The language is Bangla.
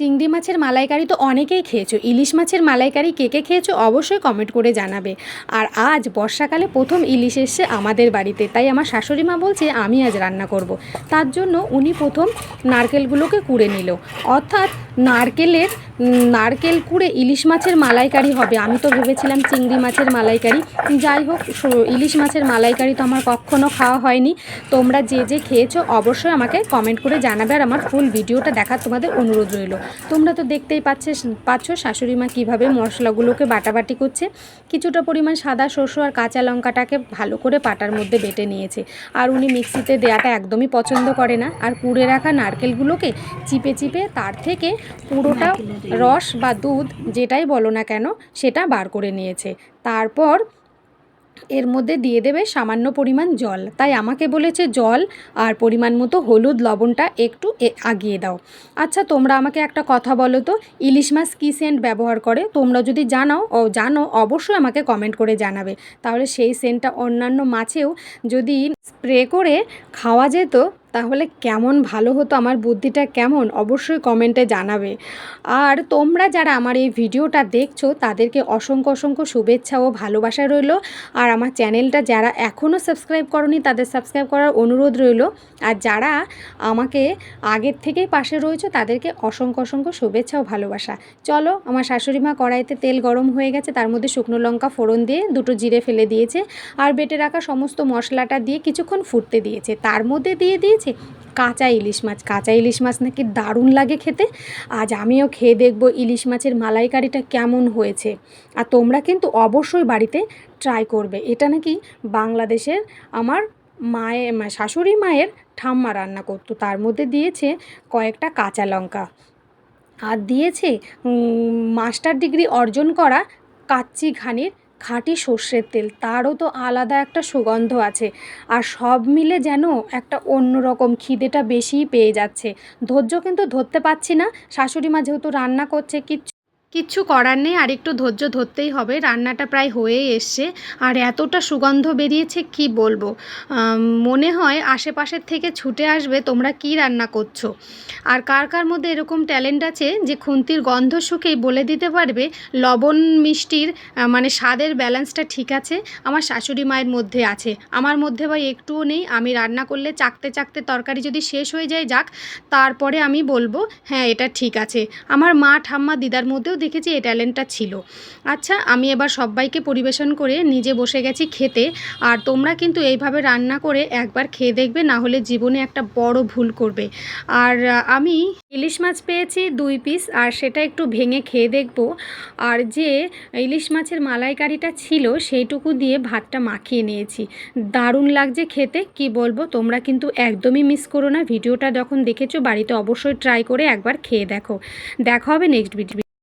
চিংড়ি মাছের মালাইকারি তো অনেকেই খেয়েছো। ইলিশ মাছের মালাইকারি কে কে খেয়েছো অবশ্যই কমেন্ট করে জানাবে। আর আজ বর্ষাকালে প্রথম ইলিশ এসছে আমাদের বাড়িতে, তাই আমার শাশুড়ি মা বলছে আমি আজ রান্না করব। তার জন্য উনি প্রথম নারকেলগুলোকে কুড়ে নিল। অর্থাৎ নারকেলের নারকেল কুড়ে ইলিশ মাছের মালাইকারি হবে। আমি তো ভেবেছিলাম চিংড়ি মাছের মালাইকারি। যাই হোক ইলিশ মাছের মালাইকারি তো আমার কখনো খাওয়া হয়নি। তোমরা যে যে খেয়েছো অবশ্যই আমাকে কমেন্ট করে জানাবে আর আমার ফুল ভিডিওটা দেখার তোমাদের অনুরোধ রইল। তোমরা তো দেখতেই পাচ্ছে, পাচ্ছ শাশুড়ি মা কীভাবে মশলাগুলোকে বাটাবাটি করছে। কিছুটা পরিমাণ সাদা শস্য আর কাঁচা লঙ্কাটাকে ভালো করে পাটার মধ্যে বেটে নিয়েছে। আর উনি মিক্সিতে দেওয়াটা একদমই পছন্দ করে না। আর কুড়ে রাখা নারকেলগুলোকে চিপে চিপে তার থেকে পুরোটা রস বা দুধ যেটাই বলো না কেন, সেটা বার করে নিয়েছে। তারপর এর মধ্যে দিয়ে দেবে সামান্য পরিমাণ জল। তাই আমাকে বলেছে, জল আর পরিমাণ মতো হলুদ লবণটা একটু আগিয়ে দাও। আচ্ছা তোমরা আমাকে একটা কথা বলো তো, ইলিশ মাছ কী সেন্ট ব্যবহার করে? তোমরা যদি জানাও, ও, জানো, অবশ্যই আমাকে কমেন্ট করে জানাবে। তাহলে সেই সেন্টটা অন্যান্য মাছেও যদি স্প্রে করে খাওয়া যেত তাহলে কেমন ভালো হতো, আমার বুদ্ধিটা কেমন, অবশ্যই কমেন্টে জানাবে। আর তোমরা যারা আমার এই ভিডিওটা দেখছ, তাদেরকে অসংখ্য অসংখ্য শুভেচ্ছা ও ভালোবাসা রইল। আর আমার চ্যানেলটা যারা এখনও সাবস্ক্রাইব করনি, তাদের সাবস্ক্রাইব করার অনুরোধ রইল। আর যারা আমাকে আগের থেকেই পাশে রয়েছে, তাদেরকে অসংখ্য অসংখ্য শুভেচ্ছা ও ভালোবাসা। চলো, আমার শাশুড়ি মা কড়াইতে তেল গরম হয়ে গেছে, তার মধ্যে শুকনো লঙ্কা ফোড়ন দিয়ে দুটো জিরে ফেলে দিয়েছে। আর বেটে রাখা সমস্ত মশলাটা দিয়ে কিছুক্ষণ ফুটতে দিয়েছে। তার মধ্যে দিয়ে দিয়েছে কাঁচা ইলিশ মাছ। কাঁচা ইলিশ মাছ নাকি দারুণ লাগে খেতে। আজ আমিও খেয়ে দেখব ইলিশ মাছের মালাইকারিটা কেমন হয়েছে। আর তোমরা কিন্তু অবশ্যই বাড়িতে ট্রাই করবে। এটা নাকি বাংলাদেশের আমার মায়ের শাশুড়ি মায়ের ঠাম্মা রান্না করতো। তার মধ্যে দিয়েছে কয়েকটা কাঁচা লঙ্কা। আর দিয়েছে মাস্টার ডিগ্রি অর্জন করা কাচ্চি ঘানির খাঁটি সর্ষের তেল, তারও তো আলাদা একটা সুগন্ধ আছে। আর সব মিলে যেন একটা অন্যরকম খিদেটা বেশিই পেয়ে যাচ্ছে। ধৈর্য কিন্তু ধরতে পারছি না। শাশুড়ি মা যেহেতু রান্না করছে, কিচ্ছু কিচ্ছু করার নেই, আর একটু ধৈর্য ধরতেই হবে। রান্নাটা প্রায় হয়েই এসছে, আর এতটা সুগন্ধ বেরিয়েছে, কি বলব? মনে হয় আশেপাশের থেকে ছুটে আসবে, তোমরা কি রান্না করছ? আর কার কার মধ্যে এরকম ট্যালেন্ট আছে যে খুন্তির গন্ধ শুকেই বলে দিতে পারবে? লবণ, মিষ্টির মানে স্বাদের ব্যালেন্সটা ঠিক আছে, আমার শাশুড়ি মায়ের মধ্যে আছে। আমার মধ্যে ভাই একটুও নেই, আমি রান্না করলে চাকতে চাকতে তরকারি যদি শেষ হয়ে যায়, যাক, তারপরে আমি বলব হ্যাঁ এটা ঠিক আছে। আমার মা ঠাম্মা দিদার মধ্যেও দেখেছি এই ট্যালেন্টটা ছিল। আচ্ছা আমি এবার সবাইকে পরিবেশন করে নিজে বসে গেছি খেতে। আর তোমরা কিন্তু এইভাবে রান্না করে একবার খেয়ে দেখবে, না হলে জীবনে একটা বড় ভুল করবে। আর আমি ইলিশ মাছ পেয়েছি দুই পিস, আর সেটা একটু ভেঙে খেয়ে দেখব। আর যে ইলিশ মাছের মালাইকারিটা ছিল, সেইটুকু দিয়ে ভাতটা মাখিয়ে নিয়েছি। দারুণ লাগছে খেতে, কি বলব? তোমরা কিন্তু একদমই মিস করো না। ভিডিওটা যখন দেখেছ, বাড়িতে অবশ্যই ট্রাই করে একবার খেয়ে দেখো। দেখা হবে নেক্সট ভিডিও